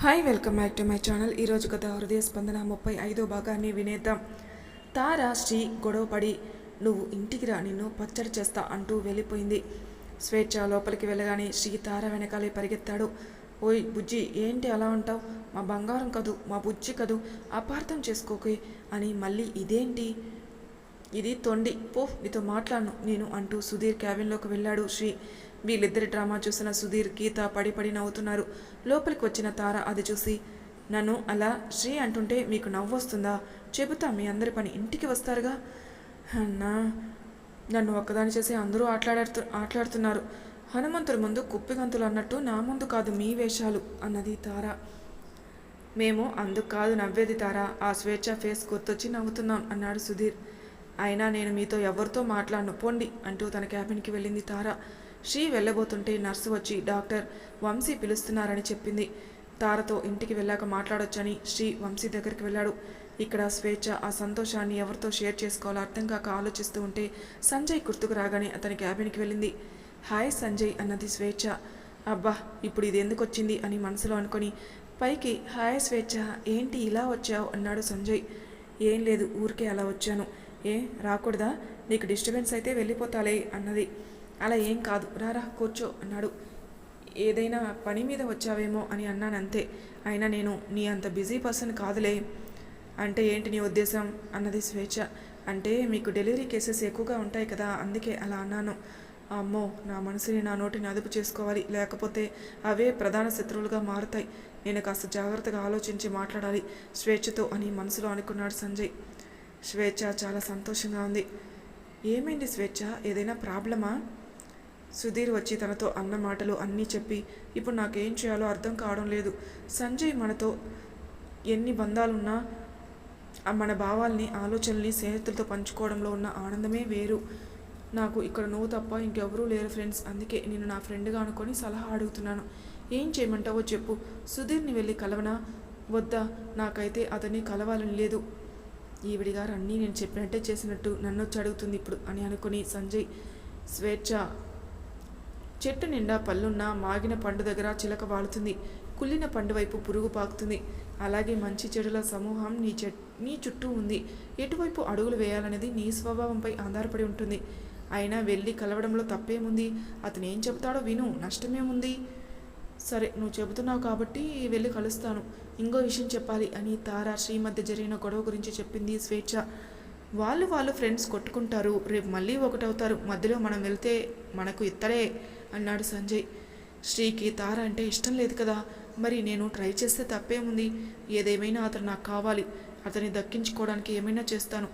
Hi welcome back to my channel. ఈరోజు కథ హృదయ స్పందన ముప్పై ఐదో భాగాన్ని వినేద్దాం. తారా శ్రీ గొడవపడి నువ్వు ఇంటికి రా నిన్ను పచ్చడి చేస్తా అంటూ వెళ్ళిపోయింది. స్వేచ్ఛ లోపలికి వెళ్ళగానే శ్రీ తార వెనకాలే పరిగెత్తాడు. ఓయ్ బుజ్జి ఏంటి అలా ఉంటావు మా బంగారం కదు మా బుజ్జి కదు అపార్థం చేసుకోకే అని మళ్ళీ ఇదేంటి? ఇది తొండి పో నీతో మాట్లాడను నేను అంటూ సుధీర్ క్యాబిన్లోకి వెళ్ళాడు శ్రీ. వీళ్ళిద్దరి డ్రామా చూసిన సుధీర్ గీత పడి పడి నవ్వుతున్నారు. లోపలికి వచ్చిన తార అది చూసి నన్ను అలా శ్రీ అంటుంటే మీకు నవ్వు వస్తుందా చెబుతా మీ అందరి పని ఇంటికి వస్తారుగా? అన్నా నన్ను ఒక్కదాని చేసి అందరూ ఆటలాడుతూ ఆటలాడుతున్నారు. హనుమంతుడి ముందు కుప్పిగంతులు అన్నట్టు నా ముందు కాదు మీ వేషాలు అన్నది తార. మేము అందుకు కాదు నవ్వేది తార ఆ స్వేచ్ఛ ఫేస్ గుర్తొచ్చి నవ్వుతున్నాం అన్నాడు సుధీర్. అయినా నేను మీతో ఎవరితో మాట్లాడను పోండి అంటూ తన క్యాబిన్కి వెళ్ళింది తార. శ్రీ వెళ్ళబోతుంటే నర్సు వచ్చి డాక్టర్ వంశీ పిలుస్తున్నారని చెప్పింది. తారతో ఇంటికి వెళ్ళాక మాట్లాడొచ్చని శ్రీ వంశీ దగ్గరికి వెళ్ళాడు. ఇక్కడ స్వేచ్ఛ ఆ సంతోషాన్ని ఎవరితో షేర్ చేసుకోవాలో అర్థం కాక ఆలోచిస్తూ ఉంటే సంజయ్ గుర్తుకు రాగానే అతని క్యాబిన్కి వెళ్ళింది. హాయ్ సంజయ్ అన్నది స్వేచ్ఛ. అబ్బా ఇప్పుడు ఇది ఎందుకు వచ్చింది? అని మనసులో అనుకొని పైకి హాయ్ స్వేచ్ఛ ఏంటి ఇలా వచ్చావు? అన్నాడు సంజయ్. ఏం లేదు ఊరికే అలా వచ్చాను. ఏ రాకూడదా? నీకు డిస్టర్బెన్స్ అయితే వెళ్ళిపోతాలే అన్నది. అలా ఏం కాదు. రారా కూర్చో అన్నాడు. ఏదైనా పని మీద వచ్చావేమో అని అన్నాను అంతే అయినా నేను నీ అంత బిజీ పర్సన్ కాదులే. అంటే ఏంటి నీ ఉద్దేశం? అన్నది స్వేచ్ఛ. అంటే మీకు డెలివరీ కేసెస్ ఎక్కువగా ఉంటాయి కదా అందుకే అలా అన్నాను. అమ్మో నా మనసుని నా నోటిని అదుపు చేసుకోవాలి. లేకపోతే అవే ప్రధాన శత్రువులుగా మారుతాయి. నేను కాస్త జాగ్రత్తగా ఆలోచించి మాట్లాడాలి. స్వేచ్ఛతో అని మనసులో అనుకున్నాడు సంజయ్. స్వేచ్ఛ చాలా సంతోషంగా ఉంది. ఏమైంది స్వేచ్ఛ? ఏదైనా ప్రాబ్లమా? సుధీర్ వచ్చి తనతో అన్న మాటలు అన్నీ చెప్పి ఇప్పుడు నాకేం చేయాలో అర్థం కావడం లేదు. సంజయ్ మనతో ఎన్ని బంధాలున్నా ఆ మన భావాల్ని ఆలోచనల్ని స్నేహితులతో పంచుకోవడంలో ఉన్న ఆనందమే వేరు. నాకు ఇక్కడ నువ్వు తప్ప ఇంకెవరూ లేరు ఫ్రెండ్స్. అందుకే నేను నా ఫ్రెండ్గా అనుకొని సలహా అడుగుతున్నాను. ఏం చేయమంటావో చెప్పు. సుధీర్ని వెళ్ళి కలవనా? వద్దా? నాకైతే అతన్ని కలవాలని లేదు. ఈవిడి గారు అన్నీ నేను చెప్పినట్టే చేసినట్టు నన్ను వచ్చి అడుగుతుంది ఇప్పుడు అని అనుకుని సంజయ్ స్వేచ్ఛ చెట్టు నిండా పళ్ళున్న మాగిన పండు దగ్గర చిలక వాలుతుంది. కుళ్ళిన పండు వైపు పురుగు పాకుతుంది. అలాగే మంచి చెడుల సమూహం నీ చెట్ నీ చుట్టూ ఉంది. ఎటువైపు అడుగులు వేయాలనేది నీ స్వభావంపై ఆధారపడి ఉంటుంది. అయినా వెళ్ళి కలవడంలో తప్పేముంది? అతను ఏం చెబుతాడో విను. నష్టమేముంది? సరే నువ్వు చెబుతున్నావు కాబట్టి వెళ్ళి కలుస్తాను. ఇంకో విషయం చెప్పాలి. అని తారా శ్రీ మధ్య జరిగిన గొడవ గురించి చెప్పింది స్వేచ్ఛ. వాళ్ళు వాళ్ళు ఫ్రెండ్స్ కొట్టుకుంటారు. రేపు మళ్ళీ ఒకటవుతారు. మధ్యలో మనం వెళ్తే మనకు ఇత్తరే అన్నాడు సంజయ్. శ్రీకి తార అంటే ఇష్టం లేదు కదా మరి నేను ట్రై చేస్తే తప్పేముంది? ఏదేమైనా అతను నాకు కావాలి. అతన్ని దక్కించుకోవడానికి ఏమైనా చేస్తాను.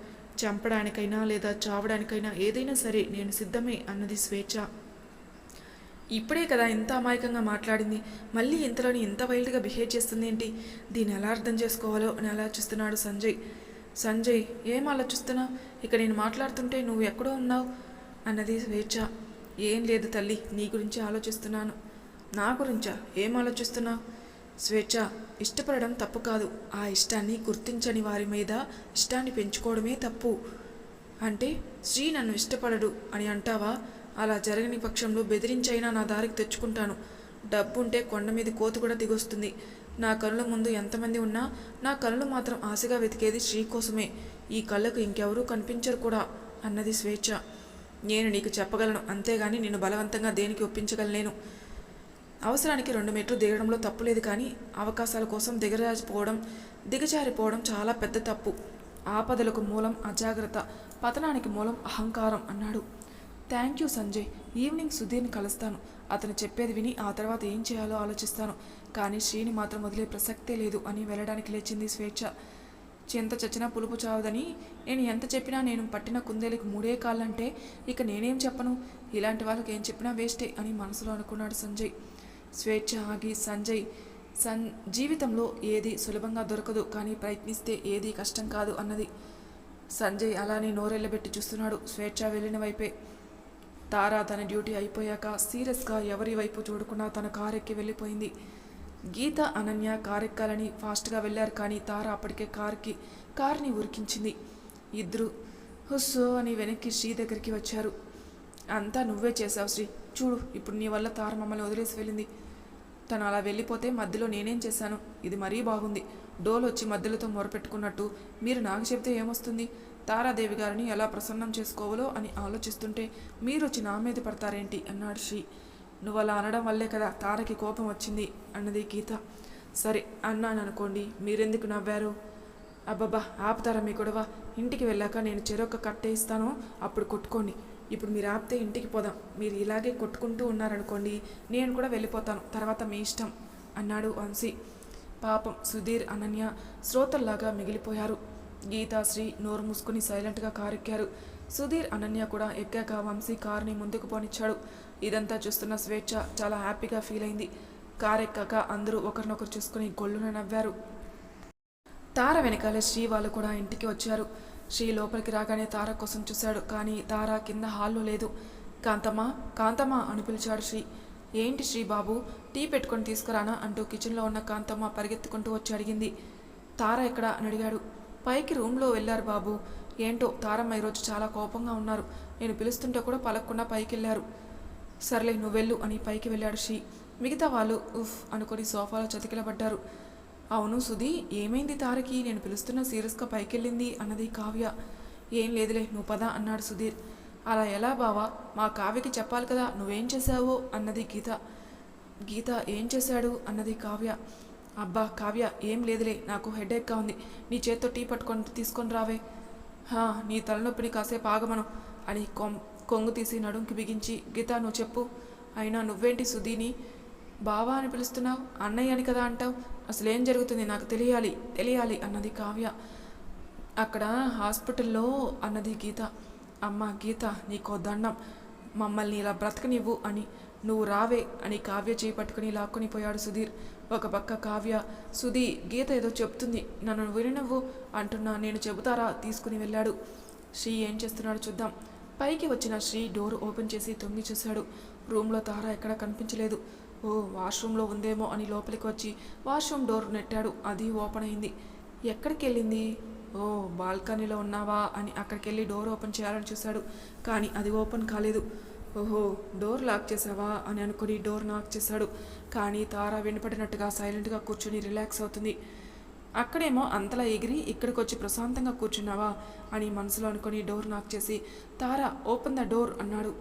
చంపడానికైనా లేదా చావడానికైనా ఏదైనా సరే నేను సిద్ధమే అన్నది స్వేచ్ఛ. ఇప్పుడే కదా ఇంత అమాయకంగా మాట్లాడింది. మళ్ళీ ఇంతలోని ఇంత వైల్డ్గా బిహేవ్ చేస్తుంది ఏంటి? దీన్ని ఎలా అర్థం చేసుకోవాలో అని ఆలోచిస్తున్నాడు సంజయ్. సంజయ్ ఏం ఆలోచిస్తున్నావు ఇక నేను మాట్లాడుతుంటే నువ్వు ఎక్కడో ఉన్నావు? అన్నది స్వేచ్ఛ. ఏం లేదు తల్లి నీ గురించి ఆలోచిస్తున్నాను. నా గురించా? ఏం ఆలోచిస్తున్నావు? స్వేచ్ఛ ఇష్టపడడం తప్పు కాదు. ఆ ఇష్టాన్ని గుర్తించని వారి మీద ఇష్టాన్ని పెంచుకోవడమే తప్పు. అంటే శ్రీ నన్ను ఇష్టపడడు అని అంటావా? అలా జరగని పక్షంలో బెదిరించైనా నా దారికి తెచ్చుకుంటాను. డబ్బుంటే కొండ మీద కోత కూడా దిగొస్తుంది. నా కళ్ళ ముందు ఎంతమంది ఉన్నా నా కళ్ళు మాత్రం ఆశగా వెతికేది శ్రీ కోసమే. ఈ కళ్ళకు ఇంకెవరూ కనిపించరు కూడా అన్నది స్వేచ్ఛ. నేను నీకు చెప్పగలను. అంతేగాని నేను బలవంతంగా దేనికి ఒప్పించగలనేను? అవసరానికి రెండు మెట్లు దిగడంలో తప్పు లేదు కానీ అవకాశాల కోసం దిగజారిపోవడం దిగజారిపోవడం చాలా పెద్ద తప్పు. ఆపదలకు మూలం అజాగ్రత్త పతనానికి మూలం అహంకారం అన్నాడు. Thank you Sanjay. ఈవినింగ్ సుధీర్ని కలుస్తాను. అతను చెప్పేది విని ఆ తర్వాత ఏం చేయాలో ఆలోచిస్తాను. కానీ శ్రీని మాత్రం వదిలే ప్రసక్తే లేదు అని వెళ్ళడానికి లేచింది స్వేచ్ఛ. చింత చచ్చినా పులుపు చావదని నేను ఎంత చెప్పినా నేను పట్టిన కుందేలకు మూడే కాళ్ళంటే ఇక నేనేం చెప్పను? ఇలాంటి వాళ్ళకి ఏం చెప్పినా వేస్టే అని మనసులో అనుకున్నాడు సంజయ్. స్వేచ్ఛ ఆగి సంజయ్ సన్ జీవితంలో ఏది సులభంగా దొరకదు కానీ ప్రయత్నిస్తే ఏది కష్టం కాదు అన్నది. సంజయ్ అలానే నోరెళ్ళబెట్టి చూస్తున్నాడు స్వేచ్ఛ వెళ్ళిన వైపే. తారా తన డ్యూటీ అయిపోయాక సీరియస్గా ఎవరి వైపు చూడకుండా తన కారెక్కి వెళ్ళిపోయింది. గీత అనన్య కారెక్కాలని ఫాస్ట్గా వెళ్ళారు కానీ తార అప్పటికే కార్కి కార్ని ఉరికించింది. ఇద్దరు హుస్సో అని వెనక్కి శ్రీ దగ్గరికి వచ్చారు. అంతా నువ్వే చేసావు శ్రీ. చూడు ఇప్పుడు నీ వల్ల తార మమ్మల్ని వదిలేసి వెళ్ళింది. తను అలా వెళ్ళిపోతే మధ్యలో నేనేం చేశాను? ఇది మరీ బాగుంది. డోల్ వచ్చి మధ్యలతో మొరపెట్టుకున్నట్టు మీరు నాకు చెబితే ఏమొస్తుంది? తారాదేవి గారిని ఎలా ప్రసన్నం చేసుకోవాలో అని ఆలోచిస్తుంటే మీరు వచ్చి నా మీద పడతారేంటి? అన్నాడు శ్రీ. నువ్వు అలా అనడం వల్లే కదా తారకి కోపం వచ్చింది అన్నది గీత. సరే అన్నాను అనుకోండి. మీరెందుకు నవ్వారు? అబ్బబ్బా ఆపుతారా మీ గొడవ? ఇంటికి వెళ్ళాక నేను చెరొక్క కట్టే ఇస్తాను. అప్పుడు కొట్టుకోండి. ఇప్పుడు మీరు ఆపితే ఇంటికి పోదాం. మీరు ఇలాగే కొట్టుకుంటూ ఉన్నారనుకోండి నేను కూడా వెళ్ళిపోతాను. తర్వాత మీ ఇష్టం అన్నాడు వంశీ. పాపం సుధీర్ అనన్య శ్రోతల్లాగా మిగిలిపోయారు. గీతాశ్రీ నోరు మూసుకుని సైలెంట్గా కారెక్కారు. సుధీర్ అనన్య కూడా ఎక్కాక వంశీ కారుని ముందుకు పోనిచ్చాడు. ఇదంతా చూస్తున్న స్వేచ్ఛ చాలా హ్యాపీగా ఫీల్ అయింది. కారెక్కాక అందరూ ఒకరినొకరు చూసుకుని గొల్లున నవ్వారు. తార వెనకాల శ్రీ వాళ్ళు కూడా ఇంటికి వచ్చారు. శ్రీ లోపలికి రాగానే తార కోసం చూశాడు కానీ తార కింద హాల్లో లేదు. కాంతమ్మ కాంతమ్మ అని పిలిచాడు శ్రీ. ఏంటి శ్రీ బాబు టీ పెట్టుకొని తీసుకురానా? అంటూ కిచెన్లో ఉన్న కాంతమ్మ పరిగెత్తుకుంటూ వచ్చి అడిగింది. తార ఎక్కడ అని అడిగాడు. పైకి రూమ్లో వెళ్ళారు బాబు. ఏంటో తారమ్మ ఈరోజు చాలా కోపంగా ఉన్నారు. నేను పిలుస్తుంటే కూడా పలకకుండా పైకి వెళ్ళారు సర్లే నువ్వు వెళ్ళు అని పైకి వెళ్ళాడు శ్రీ మిగతా వాళ్ళు ఉఫ్ అనుకొని సోఫాలో చతికిలబడ్డారు. అవును సుధి ఏమైంది తారకి? నేను పిలుస్తున్న సీరియస్గా పైకెళ్ళింది అన్నది కావ్య. ఏం లేదులే నువ్వు పద అన్నాడు సుధీర్. అలా ఎలా బావా? మా కావ్యకి చెప్పాలి కదా నువ్వేం చేశావో? అన్నది గీత. గీత ఏం చేశాడు? అన్నది కావ్య. అబ్బా కావ్య ఏం లేదులే నాకు హెడేక్గా ఉంది. నీ చేత్తో టీ పట్టుకొని తీసుకొని రావే. హా నీ తలనొప్పిని కాసేపు ఆగమను అని కొం కొంగు తీసి నడుంకి బిగించి గీత నువ్వు చెప్పు. అయినా నువ్వేంటి సుధీని? బావా అని పిలుస్తున్నావు? అన్నయ్య అని కదా అంటావు? అసలు ఏం జరుగుతుంది? నాకు తెలియాలి తెలియాలి అన్నది కావ్య. అక్కడ హాస్పిటల్లో అన్నది గీత. అమ్మ గీత నీకో దండం. మమ్మల్ని ఇలా బ్రతకనివ్వు అని. నువ్వు రావే అని కావ్య చేయి పట్టుకుని లాక్కొని పోయాడు సుధీర్. ఒక పక్క కావ్య సుధీ గీత ఏదో చెప్తుంది. నన్ను వినవు అంటున్నా. నేను చెబుతారా? తీసుకుని వెళ్ళాడు. శ్రీ ఏం చేస్తున్నాడు చూద్దాం. పైకి వచ్చిన శ్రీ డోర్ ఓపెన్ చేసి తొంగి చూశాడు. రూమ్లో తార ఎక్కడా కనిపించలేదు. ఓ వాష్రూమ్లో ఉందేమో అని లోపలికి వచ్చి వాష్రూమ్ డోర్ నెట్టాడు. అది ఓపెన్ అయింది. ఎక్కడికి వెళ్ళింది ఓ బాల్కనీలో ఉన్నావా అని అక్కడికి వెళ్ళి డోర్ ఓపెన్ చేయాలని చూశాడు. కానీ అది ఓపెన్ కాలేదు. ఓహో డోర్ లాక్ చేసావా అని అనుకుని డోర్ లాక్ చేశాడు. కానీ తార వెనపడినట్టుగా సైలెంట్గా కూర్చొని రిలాక్స్ అవుతుంది. అక్కడేమో అంతలా ఎగిరి ఇక్కడికి వచ్చి ప్రశాంతంగా కూర్చున్నావా అని మనసులో అనుకుని డోర్ నాక్ చేసి తారా ఓపెన్ ద డోర్ అన్నాడు.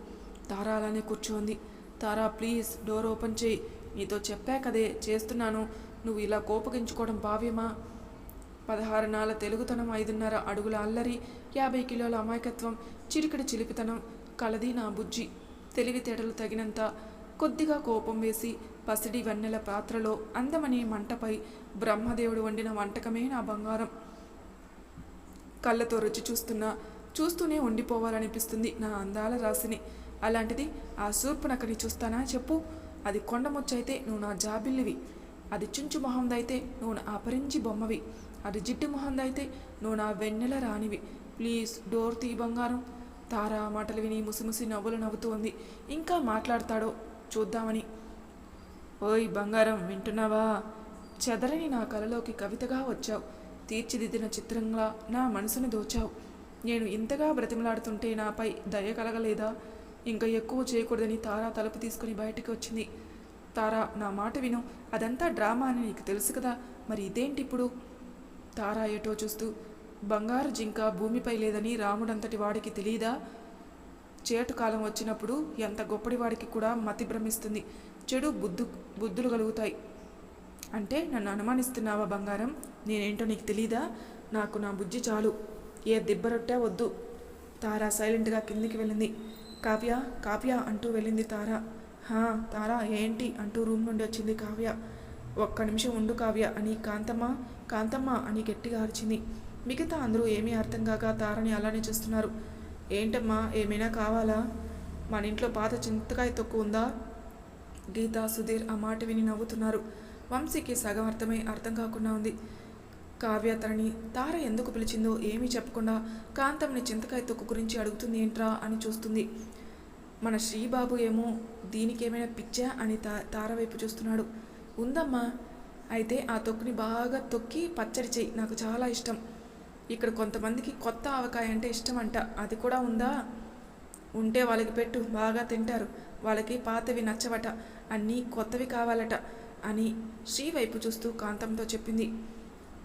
తారా అలానే కూర్చోంది. తారా ప్లీజ్ డోర్ ఓపెన్ చేయి. నీతో చెప్పా కదే చేస్తున్నాను. నువ్వు ఇలా కోపగించుకోవడం భావ్యమా? పదహారు నాల తెలుగుతనం ఐదున్నర అడుగుల అల్లరి యాభై కిలోల అమాయకత్వం చిరికిడి చిలిపితనం కలది నా బుజ్జి. తెలివితేటలు తగినంత కొద్దిగా కోపం వేసి పసిడి వెన్నెల పాత్రలో అందమనే మంటపై బ్రహ్మదేవుడు వండిన వంటకమే నా బంగారం. కళ్ళతో రుచి చూస్తున్నా చూస్తూనే ఉండిపోవాలనిపిస్తుంది నా అందాల రాశిని. అలాంటిది ఆ సూర్పునకని చూస్తానా చెప్పు. అది కొండముచ్చైతే నువ్వు నా జాబిల్లివి. అది చుంచు మొహందైతే నువ్వు నా అపరించి బొమ్మవి. అది జిడ్డు మొహందైతే నువ్వు నా వెన్నెల రానివి ప్లీజ్ డోర్ తీ బంగారం. తారా మాటలు విని ముసిముసి నవ్వులు నవ్వుతూ ఉంది ఇంకా మాట్లాడతాడో చూద్దామని. ఓయ్ బంగారం వింటున్నావా? చెదరని నా కలలోకి కవితగా వచ్చావు. తీర్చిదిద్దిన చిత్రంగా నా మనసును దోచావు. నేను ఇంతగా బ్రతిమలాడుతుంటే నాపై దయ కలగలేదా? ఇంకా ఎక్కువ చేయకూడదని తారా తలుపు తీసుకుని బయటికి వచ్చింది. తారా నా మాట విను. అదంతా డ్రామా అని నీకు తెలుసు కదా. మరి ఇదేంటి ఇప్పుడు తారా ఏటో చూస్తూ బంగారు జింక భూమిపై లేదని రాముడంతటి వాడికి తెలియదా చేటు కాలం వచ్చినప్పుడు ఎంత గొప్పటి వాడికి కూడా మతి భ్రమిస్తుంది. చెడు బుద్ధు బుద్ధులు కలుగుతాయి. అంటే నన్ను అనుమానిస్తున్నావా బంగారం? నేనేంటో నీకు తెలీదా? నాకు నా బుజ్జి చాలు. ఏ దిబ్బరొట్టా వద్దు. తారా సైలెంట్గా కిందికి వెళ్ళింది. కావ్య కావ్య అంటూ వెళ్ళింది తార. హా తారా ఏంటి? అంటూ రూమ్ నుండి వచ్చింది కావ్య. ఒక్క నిమిషం ఉండు కావ్య అని కాంతమ్మ కాంతమ్మ అని గట్టిగా అరిచింది. మిగతా అందరూ ఏమీ అర్థం కాక తారని అలానే చూస్తున్నారు. ఏంటమ్మా ఏమైనా కావాలా? మన ఇంట్లో పాత చింతకాయ తొక్కు ఉందా? గీత సుధీర్ ఆ మాట విని నవ్వుతున్నారు. వంశీకి సగం అర్థమై అర్థం కాకుండా ఉంది. కావ్య తనని తార ఎందుకు పిలిచిందో ఏమీ చెప్పకుండా కాంతమ్ని చింతకాయ తొక్కు గురించి అడుగుతుంది ఏంట్రా అని చూస్తుంది. మన శ్రీబాబు ఏమో దీనికి ఏమైనా పిచ్చా అని తా తార వైపు చూస్తున్నాడు. ఉందమ్మా అయితే ఆ తొక్కుని బాగా తొక్కి పచ్చడి చెయ్యి నాకు చాలా ఇష్టం. ఇక్కడ కొంతమందికి కొత్త ఆవకాయ అంటే ఇష్టం అంట అది కూడా ఉందా? ఉంటే వాళ్ళకి పెట్టు బాగా తింటారు. వాళ్ళకి పాతవి నచ్చవట అన్నీ కొత్తవి కావాలట అని శ్రీ వైపు చూస్తూ కాంతంతో చెప్పింది.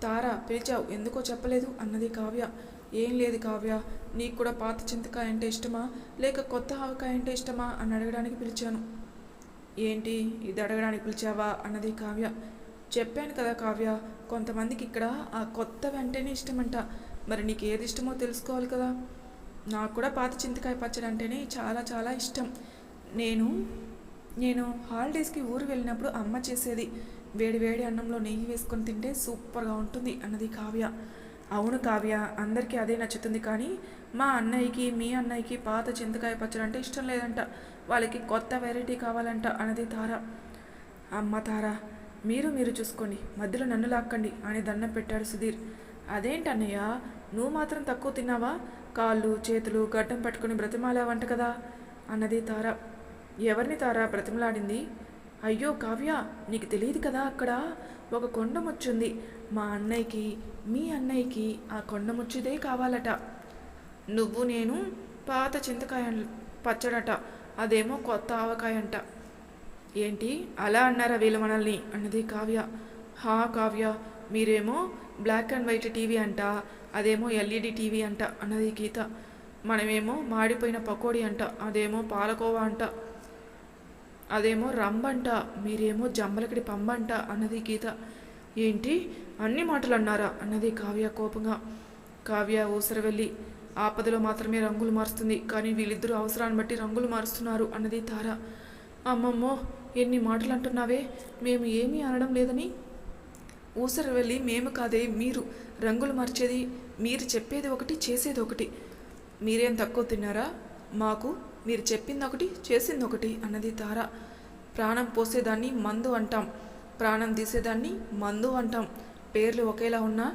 తారా పిలిచావు ఎందుకో చెప్పలేదు అన్నది కావ్య. ఏం లేదు కావ్య నీకు కూడా పాత చింతకాయ అంటే ఇష్టమా? లేక కొత్త ఆవకాయ అంటే ఇష్టమా? అని అడగడానికి పిలిచాను. ఏంటి ఇది అడగడానికి పిలిచావా? అన్నది కావ్య. చెప్పాను కదా కావ్య కొంతమందికి ఇక్కడ ఆ కొత్త వెంటనే ఇష్టమంట. మరి నీకు ఏది ఇష్టమో తెలుసుకోవాలి కదా. నాకు కూడా పాత చింతకాయ పచ్చడి అంటేనే చాలా చాలా ఇష్టం. నేను నేను హాలిడేస్కి ఊరు వెళ్ళినప్పుడు అమ్మ చేసేది వేడి వేడి అన్నంలో నెయ్యి వేసుకొని తింటే సూపర్గా ఉంటుంది అన్నది కావ్య. అవును కావ్య అందరికీ అదే నచ్చుతుంది కానీ మా అన్నయ్యకి మీ అన్నయ్యకి పాత చింతకాయ పచ్చడి అంటే ఇష్టం లేదంట. వాళ్ళకి కొత్త వెరైటీ కావాలంట అన్నది తార. అమ్మ తార మీరు మీరు చూసుకోండి మధ్యలో నన్ను లాక్కండి అని దండం పెట్టాడు సుధీర్. అదేంటి అన్నయ్య నువ్వు మాత్రం తక్కువ తిన్నావా? కాళ్ళు చేతులు గడ్డం పట్టుకుని బ్రతిమాలావంట కదా అన్నది తార. ఎవరిని తారా బ్రతిమలాడింది? అయ్యో కావ్య నీకు తెలియదు కదా అక్కడ? ఒక కొండముచ్చుంది మా అన్నయ్యకి మీ అన్నయ్యకి ఆ కొండముచ్చుదే కావాలట. నువ్వు నేను పాత చింతకాయ పచ్చడట. అదేమో కొత్త ఆవకాయ అంట ఏంటి? అలా అన్నారా వీళ్ళు మనల్ని? అన్నది కావ్య. హా కావ్య మీరేమో బ్లాక్ అండ్ వైట్ టీవీ అంట. అదేమో ఎల్ఈడి టీవీ అంట. అన్నది గీత. మనమేమో మాడిపోయిన పకోడీ అంట. అదేమో పాలకోవా అంట. అదేమో రంబంట మీరేమో జంబలకడి పంబంట అన్నది గీత. ఏంటి? అన్ని మాటలు అన్నారా అన్నది కావ్య కోపంగా. కావ్య ఊసర వెళ్ళి ఆపదలో మాత్రమే రంగులు మారుస్తుంది కానీ వీళ్ళిద్దరూ అవసరాన్ని బట్టి రంగులు మారుస్తున్నారు అన్నది తార. అమ్మమ్మో ఎన్ని మాటలు అంటున్నావే మేము ఏమీ అనడం లేదని? ఊసర వెళ్ళి మేము కాదే మీరు రంగులు మార్చేది మీరు చెప్పేది ఒకటి చేసేది ఒకటి. మీరేం తక్కువ తిన్నారా? మాకు మీరు చెప్పింది ఒకటి చేసింది ఒకటి అన్నది తార. ప్రాణం పోసేదాన్ని మందు అంటాం. ప్రాణం తీసేదాన్ని మందు అంటాం. పేర్లు ఒకేలా ఉన్నా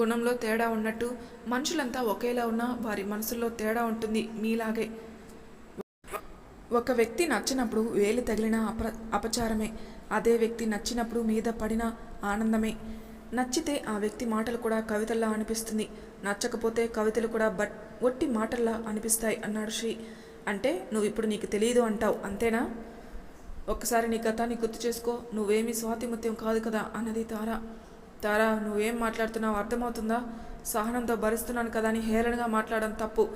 గుణంలో తేడా ఉన్నట్టు మనుషులంతా ఒకేలా ఉన్నా వారి మనసుల్లో తేడా ఉంటుంది మీలాగే. ఒక వ్యక్తి నచ్చినప్పుడు వేలు తగిలిన అప అపచారమే. అదే వ్యక్తి నచ్చినప్పుడు మీద పడిన ఆనందమే. నచ్చితే ఆ వ్యక్తి మాటలు కూడా కవితల్లా అనిపిస్తుంది. నచ్చకపోతే కవితలు కూడా బట్ ఒట్టి మాటల్లా అనిపిస్తాయి అన్నాడు శ్రీ. అంటే నువ్వు ఇప్పుడు నీకు తెలియదు అంటావు అంతేనా? ఒక్కసారి నీ గతాన్ని గుర్తు చేసుకో నువ్వేమీ స్వాతిముత్యం కాదు కదా అన్నది తారా. తారా నువ్వేం మాట్లాడుతున్నావు అర్థమవుతుందా? సహనంతో భరిస్తున్నాను కదా అని హేళనగా మాట్లాడడం తప్పు.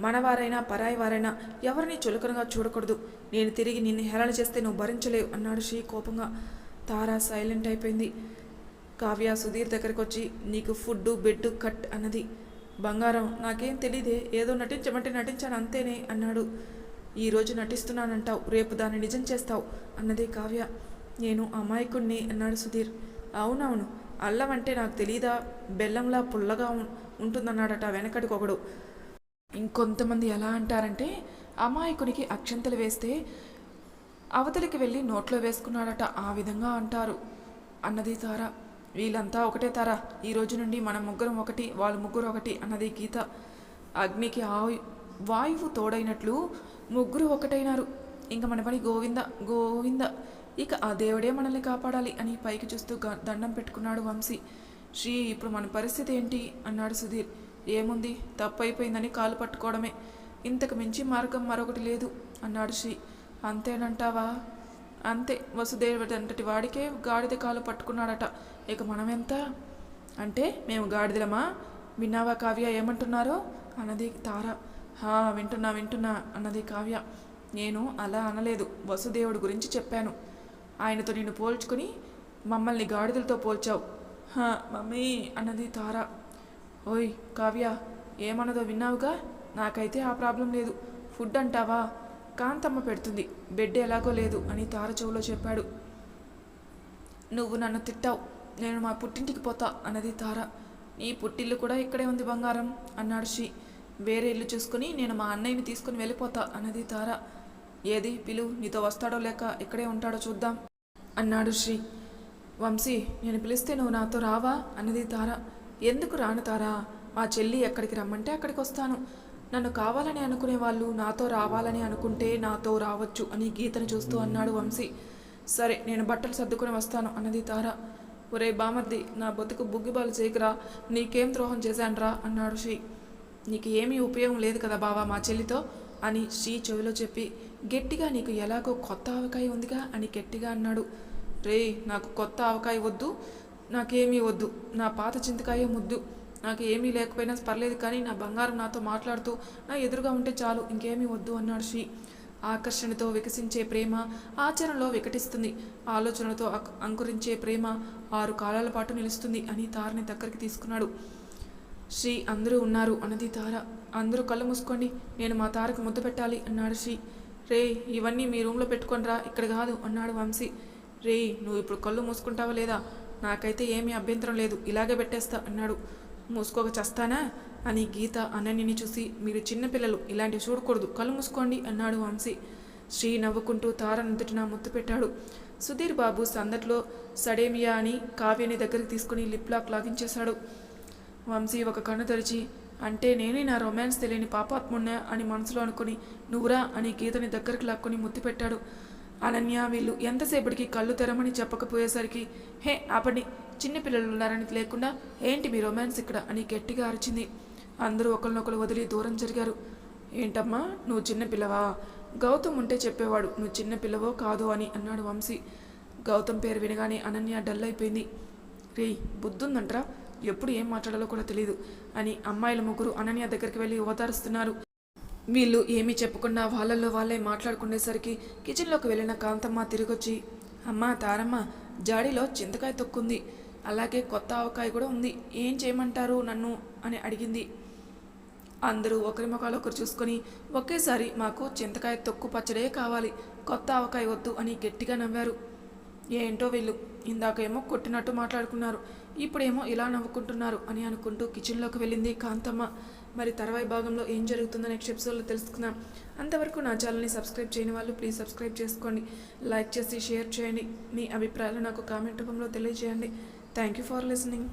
మనవారైనా పరాయి వారైనా ఎవరిని చులకనగా చూడకూడదు. నేను తిరిగి నిన్ను హేళన చేస్తే నువ్వు భరించలేవు అన్నాడు శ్రీ కోపంగా. తారా సైలెంట్ అయిపోయింది. కావ్య సుధీర్ దగ్గరకు వచ్చి నీకు ఫుడ్ బెడ్ కట్ అన్నది. బంగారం నాకేం తెలీదే ఏదో నటించమంటే నటించాను అంతేనే అన్నాడు. ఈరోజు నటిస్తున్నానంటావు రేపు దాన్ని నిజం చేస్తావు అన్నది కావ్య. నేను అమాయకుణ్ణి అన్నాడు సుధీర్. అవునవును అల్లం అంటే నాకు తెలీదా? బెల్లంలా పుల్లగా ఉం- ఉంటుందన్నాడట వెనకడికొకడు ఇంకొంతమంది ఎలా అంటారంటే అమాయకునికి అక్షంతలు వేస్తే అవతలికి వెళ్ళి నోట్లో వేసుకున్నాడట ఆ విధంగా అంటారు అన్నది తారా. వీళ్ళంతా ఒకటే తారా. ఈ రోజు నుండి మన ముగ్గురం ఒకటి వాళ్ళ ముగ్గురు ఒకటి అన్నది గీత. అగ్నికి ఆయు వాయువు తోడైనట్లు ముగ్గురు ఒకటైనారు. ఇంక మన పని గోవింద గోవింద. ఇక ఆ దేవుడే మనల్ని కాపాడాలి అని పైకి చూస్తూ దండం పెట్టుకున్నాడు వంశీ. శ్రీ ఇప్పుడు మన పరిస్థితి ఏంటి? అన్నాడు సుధీర్. ఏముంది? తప్పు అయిపోయిందని కాలు పట్టుకోవడమే. ఇంతకు మించి మార్గం మరొకటి లేదు అన్నాడు శ్రీ. అంతేనంటావా? అంతే. వసుదేవుడు అంతటి వాడికే గాడిద కాలు పట్టుకున్నాడట. ఇక మనం ఎంత అంటే మేము గాడిదలమా? విన్నావా కావ్య ఏమంటున్నారో? అన్నది తార. హా వింటున్నా వింటున్నా అన్నది కావ్య. నేను అలా అనలేదు. వసుదేవుడు గురించి చెప్పాను. ఆయనతో నిన్ను పోల్చుకుని మమ్మల్ని గాడిదలతో పోల్చావు. హా మమ్మీ అన్నది తార. ఓయ్ కావ్య ఏమన్నదో విన్నావుగా? నాకైతే ఆ ప్రాబ్లం లేదు. ఫుడ్ అంటావా? కాంతమ్మ పెడుతుంది. బెడ్ ఎలాగో లేదు అని తార చెవులో చెప్పాడు. నువ్వు నన్ను తిట్టావు. నేను మా పుట్టింటికి పోతా అన్నది తార. నీ పుట్టిల్లు కూడా ఇక్కడే ఉంది బంగారం అన్నాడు శ్రీ వేరే ఇల్లు చూసుకుని నేను మా అన్నయ్యని తీసుకుని వెళ్ళిపోతా అన్నది తార. ఏది పిలు నీతో వస్తాడో లేక ఇక్కడే ఉంటాడో చూద్దాం అన్నాడు శ్రీ వంశీ నేను పిలిస్తే నువ్వు నాతో రావా అన్నది తార. ఎందుకు రాను తారా? మా చెల్లి ఎక్కడికి రమ్మంటే అక్కడికి వస్తాను. నన్ను కావాలని అనుకునే వాళ్ళు నాతో రావాలని అనుకుంటే నాతో రావచ్చు అని గీతను చూస్తూ అన్నాడు వంశీ. సరే నేను బట్టలు సర్దుకుని వస్తాను అన్నది తార. ఒరే బామర్ది నా బతుకు బుగ్గిబాలు చేయకురా నీకేం ద్రోహం చేశాన్రా అన్నాడు శ్రీ నీకు ఏమీ ఉపయోగం లేదు కదా బావా మా చెల్లితో అని శ్రీ చెవిలో చెప్పి. గట్టిగా నీకు ఎలాగో కొత్త ఆవకాయ ఉందిగా అని గట్టిగా అన్నాడు. రేయ్ నాకు కొత్త ఆవకాయ వద్దు నాకేమీ వద్దు నా పాత చింతకాయ ముద్దు. నాకు ఏమీ లేకపోయినా పర్లేదు కానీ నా బంగారం నాతో మాట్లాడుతూ నా ఎదురుగా ఉంటే చాలు ఇంకేమీ వద్దు అన్నాడు శ్రీ ఆకర్షణతో వికసించే ప్రేమ ఆచరణలో వికటిస్తుంది. ఆలోచనలతో అంకురించే ప్రేమ ఆరు కాలాల పాటు నిలుస్తుంది అని తారని దగ్గరికి తీసుకున్నాడు. శ్రీ అందరూ ఉన్నారు అన్నది తార. అందరూ కళ్ళు మూసుకోండి నేను మా తారకు ముద్దు పెట్టాలి అన్నాడు శ్రీ. రే ఇవన్నీ మీ రూమ్లో పెట్టుకొనిరా ఇక్కడ కాదు అన్నాడు వంశీ. రే నువ్వు ఇప్పుడు కళ్ళు మూసుకుంటావా లేదా? నాకైతే ఏమీ అభ్యంతరం లేదు ఇలాగే పెట్టేస్తా అన్నాడు. మూసుకోక చస్తానా? అని గీత అనన్యని చూసి మీరు చిన్నపిల్లలు ఇలాంటివి చూడకూడదు. కళ్ళు మూసుకోండి అన్నాడు వంశీ. శ్రీ నవ్వుకుంటూ తార నుదుటిన ముత్తు పెట్టాడు. సుధీర్ బాబు సందట్లో సడేమియా అని కావ్యని దగ్గరికి తీసుకుని లిప్ లాక్ లాగించేశాడు. వంశీ ఒక కన్ను తెరిచి అంటే నేనే నా రొమాన్స్ తెలియని పాపాత్మున్నా అని మనసులో అనుకుని నువ్వురా అని గీతని దగ్గరికి లాక్కొని ముద్దు పెట్టాడు. అనన్య వీళ్ళు ఎంతసేపటికి కళ్ళు తెరమని చెప్పకపోయేసరికి హే ఆపండి. చిన్నపిల్లలు ఉన్నారని లేకుండా ఏంటి మీ రొమాన్స్ ఇక్కడ? అని గట్టిగా అరిచింది. అందరూ ఒకరినొకరు వదిలి దూరం జరిగారు. ఏంటమ్మా నువ్వు చిన్నపిల్లవా గౌతమ్ ఉంటే చెప్పేవాడు నువ్వు చిన్నపిల్లవో కాదో అని అన్నాడు వంశీ. గౌతమ్ పేరు వినగానే అనన్య డల్ అయిపోయింది రేయ్ బుద్ధుందంట్రా? ఎప్పుడు ఏం మాట్లాడాలో కూడా తెలియదు అని అమ్మాయిల ముగ్గురు అనన్య దగ్గరికి వెళ్ళి ఓదారుస్తున్నారు. వీళ్ళు ఏమీ చెప్పకుండా వాళ్ళల్లో వాళ్ళే మాట్లాడుకునేసరికి కిచెన్లోకి వెళ్ళిన కాంతమ్మ తిరిగొచ్చి అమ్మ తారమ్మ జాడీలో చింతకాయ తొక్కుంది. అలాగే కొత్త ఆవకాయ కూడా ఉంది. ఏం చేయమంటారు నన్ను? అని అడిగింది. అందరూ ఒకరి ముఖాలు ఒకరు చూసుకొని ఒకేసారి మాకు చింతకాయ తొక్కు పచ్చడే కావాలి కొత్త ఆవకాయ వద్దు అని గట్టిగా నవ్వారు. ఏంటో వీళ్ళు ఇందాకేమో కొట్టినట్టు మాట్లాడుకున్నారు ఇప్పుడేమో ఇలా నవ్వుకుంటున్నారు అని అనుకుంటూ కిచెన్లోకి వెళ్ళింది కాంతమ్మ. మరి తర్వాయి భాగంలో ఏం జరుగుతుందో నెక్స్ట్ ఎపిసోడ్లో తెలుసుకుందాం. అంతవరకు నా ఛానల్ని సబ్స్క్రైబ్ చేయని వాళ్ళు ప్లీజ్ సబ్స్క్రైబ్ చేసుకోండి. లైక్ చేసి షేర్ చేయండి. మీ అభిప్రాయాలు నాకు కామెంట్ రూపంలో తెలియజేయండి. Thank you for listening.